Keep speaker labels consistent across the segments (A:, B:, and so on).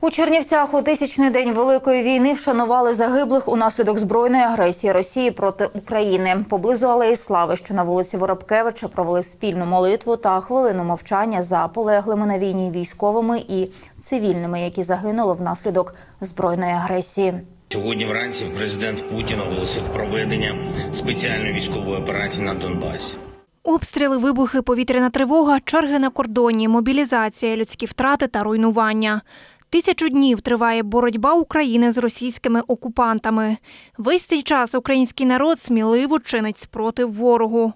A: У Чернівцях у тисячний день Великої війни вшанували загиблих унаслідок збройної агресії Росії проти України. Поблизу Алеї Слави, що на вулиці Воробкевича, провели спільну молитву та хвилину мовчання за полеглими на війні військовими і цивільними, які загинули внаслідок збройної агресії.
B: Сьогодні вранці президент Путін оголосив проведення спеціальної військової операції на Донбасі.
C: Обстріли, вибухи, повітряна тривога, черги на кордоні, мобілізація, людські втрати та руйнування. Тисячу днів триває боротьба України з російськими окупантами. Весь цей час український народ сміливо чинить спротив ворогу.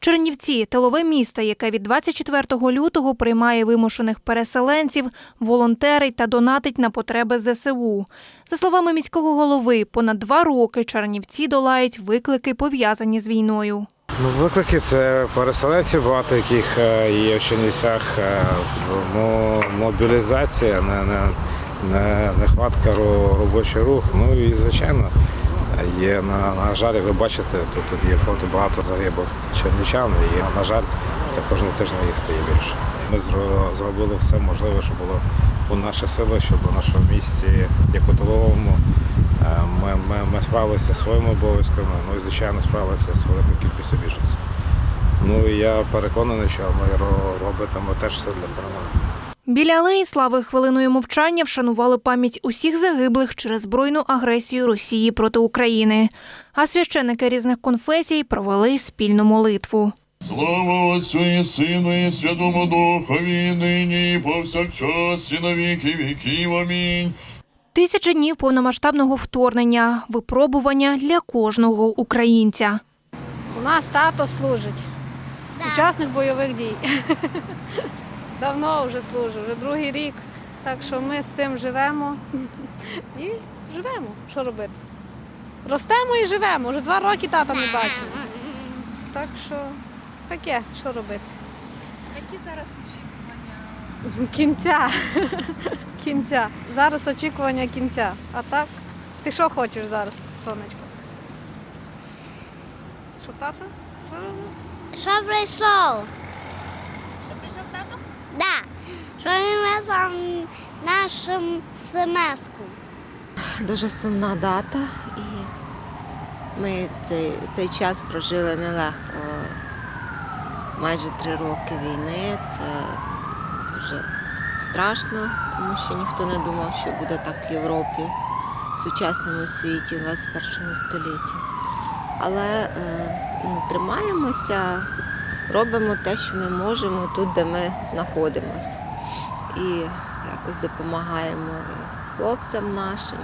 C: Чернівці тилове місто, яке від 24 лютого приймає вимушених переселенців, волонтерить та донатить на потреби ЗСУ. За словами міського голови, понад два роки Чернівці долають виклики, пов'язані з війною.
D: Ну, виклики це переселенці, багато яких е, є в Чернівцях, е, мобілізація, не, не, не, нехватка робочий рух. Ну і звичайно, є на, на жаль, ви бачите, тут, тут є фото багато загиблих чернівчан, і на жаль, це кожен тиждень їх стає більше. Ми зробили все можливе, щоб було у наші сили, щоб у нашому місті, як у тиловому, е, ми, ми, ми справилися зі своїми обов'язками, ну і звичайно справилися з великою кількістю біженців. Ну і я переконаний, що ми ро- робитимо теж все для перемоги.
C: Біля алеї слави хвилиною мовчання вшанували пам'ять усіх загиблих через збройну агресію Росії проти України. А священники різних конфесій провели спільну молитву.
E: Слава Отцю і Сину і Святому Духові, нині і повсякчас і на віки віків. Амінь.
C: Тисяча днів повномасштабного вторгнення, випробування для кожного українця.
F: У нас тато служить, учасник бойових дій. Давно вже служить, вже другий рік. Так що ми з цим живемо і живемо. Що робити? Ростемо і живемо. Вже два роки тата не бачимо. Так що таке, що робити.
G: Які зараз очікування?
F: Кінця. Кінця. Зараз очікування кінця. А так, ти що хочеш зараз, сонечко? Що тато? Що
G: прийшов? Що прийшов тато? Да. Що він везав нашим семеску.
H: Дуже сумна дата, і ми цей, цей час прожили нелегко. Майже три роки війни. Це дуже страшно, тому що ніхто не думав, що буде так в Європі, в сучасному світі, в 21 столітті. Але е, ну, тримаємося, робимо те, що ми можемо тут, де ми знаходимося. І якось допомагаємо хлопцям нашим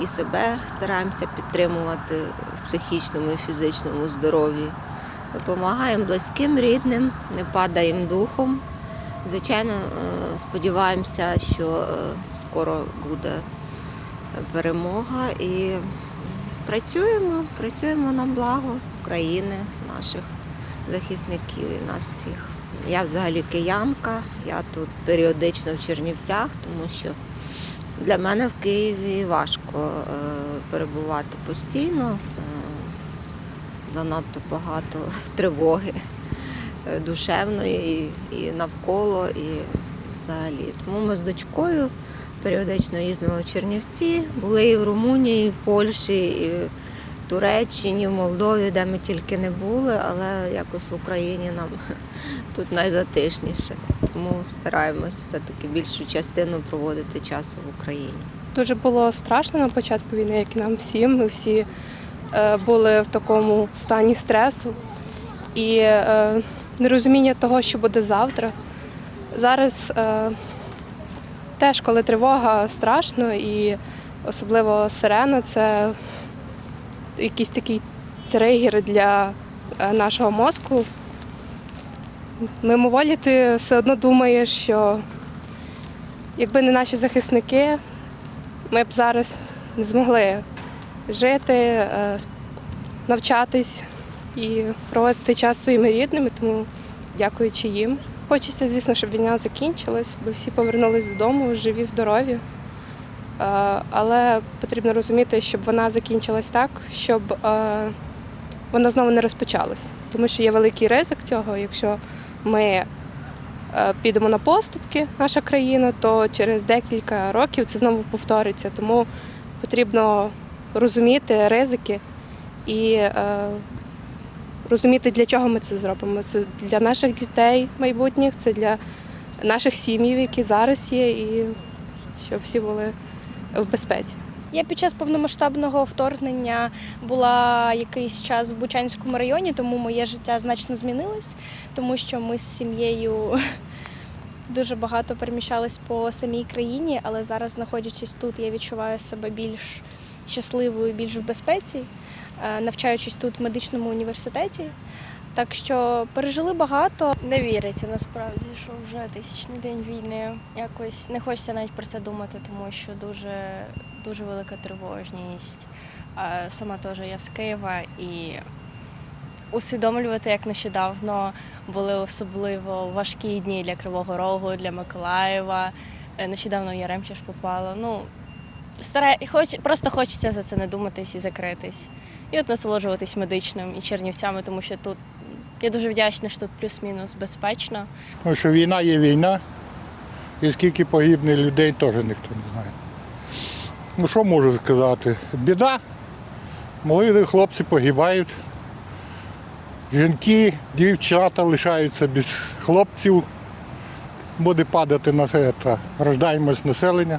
H: і себе стараємося підтримувати в психічному і фізичному здоров'ї. Допомагаємо близьким, рідним, не падаємо духом. Звичайно, е, сподіваємося, що е, скоро буде перемога і працюємо, працюємо на благо України, наших захисників і нас всіх. Я взагалі киянка, я тут періодично в Чернівцях, тому що для мене в Києві важко е, перебувати постійно. Занадто багато тривоги душевної і, і навколо, і взагалі. Тому ми з дочкою періодично їздимо в Чернівці, були і в Румунії, і в Польщі, і в Туреччині, і в Молдові, де ми тільки не були, але якось в Україні нам тут найзатишніше. Тому стараємось все-таки більшу частину проводити часу в Україні.
I: Дуже було страшно на початку війни, як і нам всім. Ми всі е, були в такому стані стресу і е, нерозуміння того, що буде завтра. Зараз е, теж, коли тривога страшно, і особливо сирена, це якийсь такий тригер для е, нашого мозку. Мимоволі ти все одно думаєш, що якби не наші захисники, ми б зараз не змогли жити, е, навчатись і проводити час своїми рідними, тому дякуючи їм. Хочеться, звісно, щоб війна закінчилась, щоб всі повернулись додому, живі, здорові. Е, Але потрібно розуміти, щоб вона закінчилась так, щоб е, вона знову не розпочалась. Тому що є великий ризик цього, якщо ми е, підемо на поступки, наша країна, то через декілька років це знову повториться. Тому потрібно розуміти ризики і розуміти, для чого ми це зробимо. Це для наших дітей майбутніх, це для наших сім'їв, які зараз є, і щоб всі були в безпеці.
J: Я під час повномасштабного вторгнення була якийсь час в Бучанському районі, тому моє життя значно змінилось, тому що ми з сім'єю дуже багато переміщались по самій країні, але зараз, знаходячись тут, я відчуваю себе більш щасливою, більш в безпеці, навчаючись тут в медичному університеті. Так що пережили багато.
K: Не віриться насправді, що вже тисячний день війни. Якось не хочеться навіть про це думати, тому що дуже, дуже велика тривожність. Сама теж я з Києва і усвідомлювати, як нещодавно були особливо важкі дні для Кривого Рогу, для Миколаєва. Е, Нещодавно в Яремче ж попала. Ну, старає, хоч, просто хочеться за це не думатись і закритись. І от насолоджуватись медичним і чернівцями, тому що тут я дуже вдячна, що тут плюс-мінус безпечно.
L: Тому що війна є війна, і скільки погибне людей теж ніхто не знає. Ну що можу сказати? Біда. Молоді хлопці погибають. Жінки, дівчата лишаються без хлопців. Буде падати на це, рождаємось населення.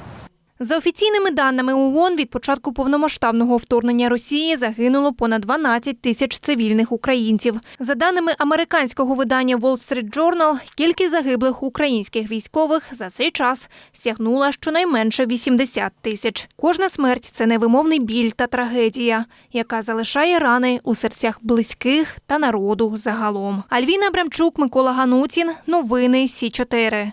C: За офіційними даними ООН, від початку повномасштабного вторгнення Росії загинуло понад 12 тисяч цивільних українців. За даними американського видання Wall Street Journal, кількість загиблих українських військових за цей час сягнула щонайменше 80 тисяч. Кожна смерть це невимовний біль та трагедія, яка залишає рани у серцях близьких та народу загалом. Альвіна Брамчук, Микола Ганутін. Новини Сі 4